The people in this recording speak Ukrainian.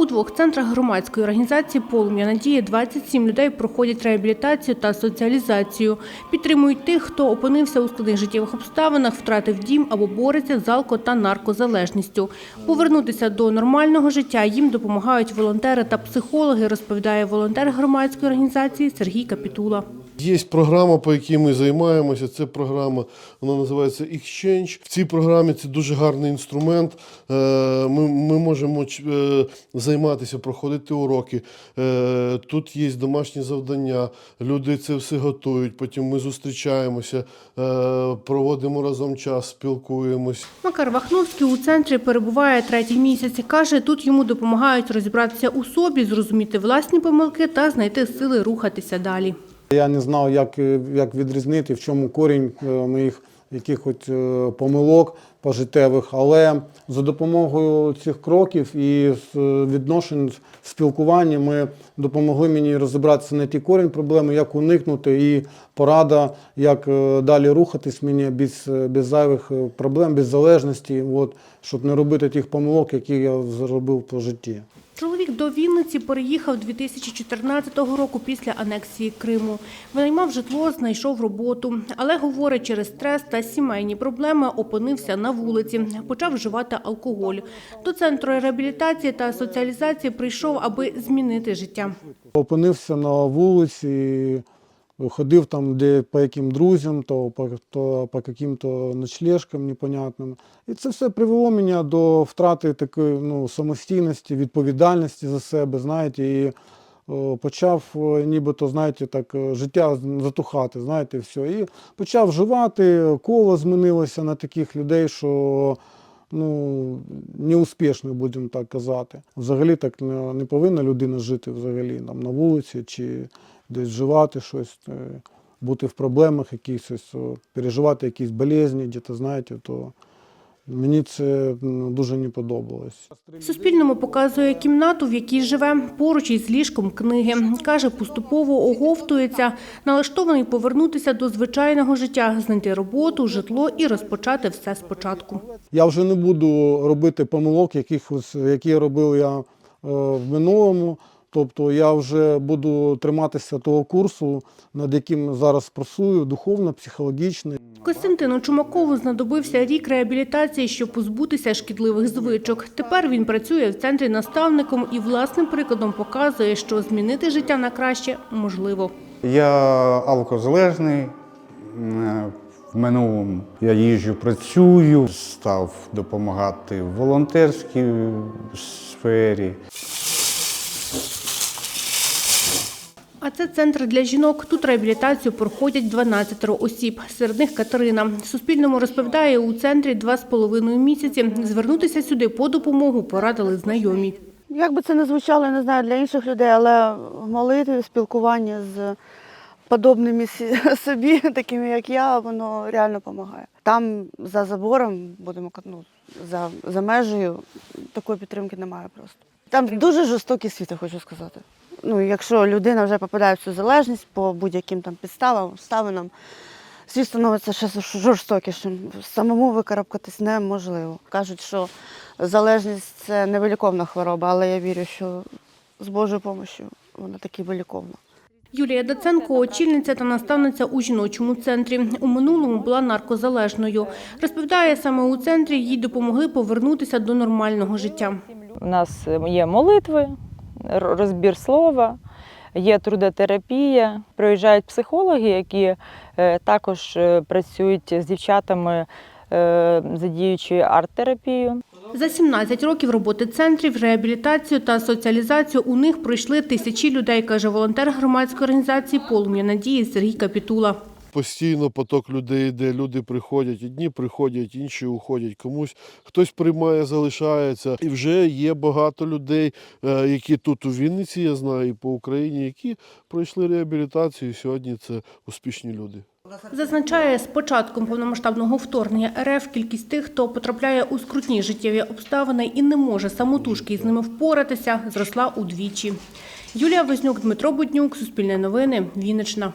У двох центрах громадської організації «Полум'я надії» 27 людей проходять реабілітацію та соціалізацію. Підтримують тих, хто опинився у складних життєвих обставинах, втратив дім або бореться з алко- та наркозалежністю. Повернутися до нормального життя їм допомагають волонтери та психологи, розповідає волонтер громадської організації Сергій Капітула. Є програма, по якій ми займаємося. Це програма, вона називається Exchange. В цій програмі це дуже гарний інструмент. Е, Ми, ми можемо е, займатися, проходити уроки. Е, Тут є домашні завдання, люди це все готують. Потім ми зустрічаємося, проводимо разом час, спілкуємось. Макар Вахновський у центрі перебуває третій місяць. Каже, тут йому допомагають розібратися у собі, зрозуміти власні помилки та знайти сили рухатися далі. Я не знав, як, як відрізнити, в чому корінь е, моїх якихось е, помилок пожиттєвих, але за допомогою цих кроків і е, відношень спілкування ми допомогли мені розібратися на ті корінь проблеми, як уникнути, і порада, як е, далі рухатись мені без, без зайвих проблем, без залежності, от, щоб не робити тих помилок, які я зробив по житті. Чоловік до Вінниці переїхав 2014 року після анексії Криму. Винаймав житло, знайшов роботу. Але, говорить, через стрес та сімейні проблеми опинився на вулиці. Почав вживати алкоголь. До центру реабілітації та соціалізації прийшов, аби змінити життя. Опинився на вулиці, ходив там де по яким друзям, то по, то по яким-то ночлежкам непонятним. І це все привело мене до втрати такої ну, самостійності, відповідальності за себе, знаєте, і почав о, нібито, знаєте, так, е, життя затухати, знаєте, все. І почав вживати, коло змінилося на таких людей, що ну, неуспішно, будемо так казати. Взагалі так не, повинна людина жити взагалі там, на вулиці чи десь вживати щось, е, бути в проблемах якихось, о, переживати якісь болезні, десь, знаєте, то мені це дуже не подобалось. Суспільному показує кімнату, в якій живе, поруч із ліжком книги. Каже, поступово оговтується, налаштований повернутися до звичайного життя, знайти роботу, житло і розпочати все спочатку. Я вже не буду робити помилок, якихось, які робив я е, в минулому. Тобто я вже буду триматися того курсу, над яким зараз працюю, духовно, психологічно. Костянтину Чумакову знадобився рік реабілітації, щоб позбутися шкідливих звичок. Тепер він працює в центрі наставником і власним прикладом показує, що змінити життя на краще можливо. Я алкозалежний. В минулому я їжджу, працюю, став допомагати в волонтерській сфері. А це центр для жінок. Тут реабілітацію проходять 12 осіб. Серед них Катерина. Суспільному розповідає, у центрі два з половиною місяці. Звернутися сюди по допомогу порадили знайомі. Як би це не звучало, я не знаю, для інших людей, але в молитві, в спілкуванні з подобними собі, такими як я, воно реально допомагає. Там за забором, будемо ну, за, за межею, такої підтримки немає просто. Там дуже жорстокий світ, я хочу сказати. Ну, якщо людина вже попадає в цю залежність по будь-яким там підставам, обставинам, світ становиться ще жорстокішим. Самому викарабкатись неможливо. Кажуть, що залежність це невиліковна хвороба, але я вірю, що з Божою допомогою вона таки виліковна. Юлія Даценко – очільниця та наставниця у жіночому центрі. У минулому була наркозалежною. Розповідає, саме у центрі їй допомогли повернутися до нормального життя. У нас є молитви, розбір слова, є трудотерапія. Приїжджають психологи, які е, також е, працюють з дівчатами, е, задіючи арт-терапію. За 17 років роботи центрів, реабілітацію та соціалізацію у них пройшли тисячі людей, каже волонтер громадської організації «Полум'я надії» Сергій Капітула. Постійно поток людей йде, люди приходять, одні приходять, інші уходять. Комусь хтось приймає, залишається. І вже є багато людей, е, які тут у Вінниці, я знаю, і по Україні, які пройшли реабілітацію. і Сьогодні це успішні люди. Зазначає, з початком повномасштабного вторгнення РФ кількість тих, хто потрапляє у скрутні життєві обставини і не може самотужки з ними впоратися, зросла удвічі. Юлія Вознюк, Дмитро Буднюк, Суспільне новини, Вінниччина.